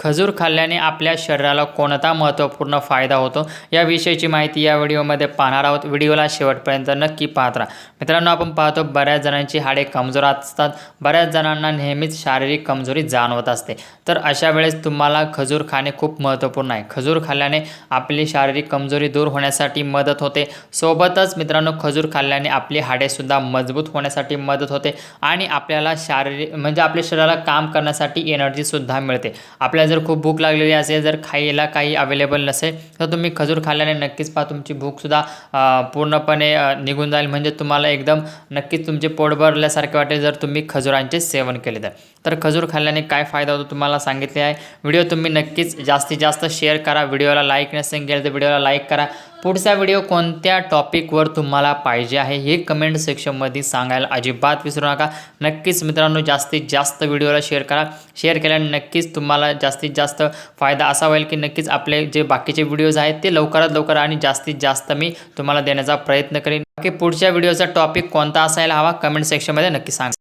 खजूर खाल्ल्याने आपल्या शरीराला कोणता महत्त्वपूर्ण फायदा होतो याविषयीची माहिती या व्हिडिओमध्ये पाहणार आहोत. व्हिडिओला शेवटपर्यंत नक्की पाहत राहा. मित्रांनो आपण पाहतो बऱ्याच जणांची हाडे कमजोर असतात. बऱ्याच जणांना नेहमीच शारीरिक कमजोरी जाणवत असते. तर अशा वेळेस तुम्हाला खजूर खाणे खूप महत्त्वपूर्ण आहे. खजूर खाल्ल्याने आपली शारीरिक कमजोरी दूर होण्यासाठी मदत होते. सोबतच मित्रांनो खजूर खाल्ल्याने आपली हाडेसुद्धा मजबूत होण्यासाठी मदत होते आणि आपल्याला शारीरिक म्हणजे आपल्या शरीराला काम करण्यासाठी एनर्जीसुद्धा मिळते. आपल्या जर खूप भूक लागलेली असेल जर खायला काही अवेलेबल नसेल तर तुम्ही खजूर खाल्ल्याने नक्कीच पहा तुमची भूकसुद्धा पूर्णपणे निघून जाईल. म्हणजे तुम्हाला एकदम नक्कीच तुमचे पोट भरल्यासारखे वाटेल जर तुम्ही खजुरांचे सेवन केले तर. तर खजूर खाल्ल्याने काय फायदा होतो तुम्हाला सांगितले आहे? व्हिडिओ तुम्ही नक्कीच जास्तीत जास्त शेअर करा. व्हिडिओला लाईक नसेल गेलं तर व्हिडिओला लाईक करा. पुढचा व्हिडिओ कोणत्या टॉपिकवर तुम्हाला पाहिजे आहे हे कमेंट सेक्शनमध्ये सांगायला अजिबात विसरू नका. नक्कीच मित्रांनो जास्तीत जास्त व्हिडिओला शेअर करा. शेअर केल्याने नक्कीच तुम्हाला जास्तीत जास्त फायदा असा होईल की नक्कीच आपले जे बाकीचे व्हिडिओज आहेत ते लवकरात लवकर आणि जास्तीत जास्त मी तुम्हाला देण्याचा प्रयत्न करेन. बाकी पुढच्या व्हिडिओचा टॉपिक कोणता असायला हवा कमेंट सेक्शनमध्ये नक्की सांगा.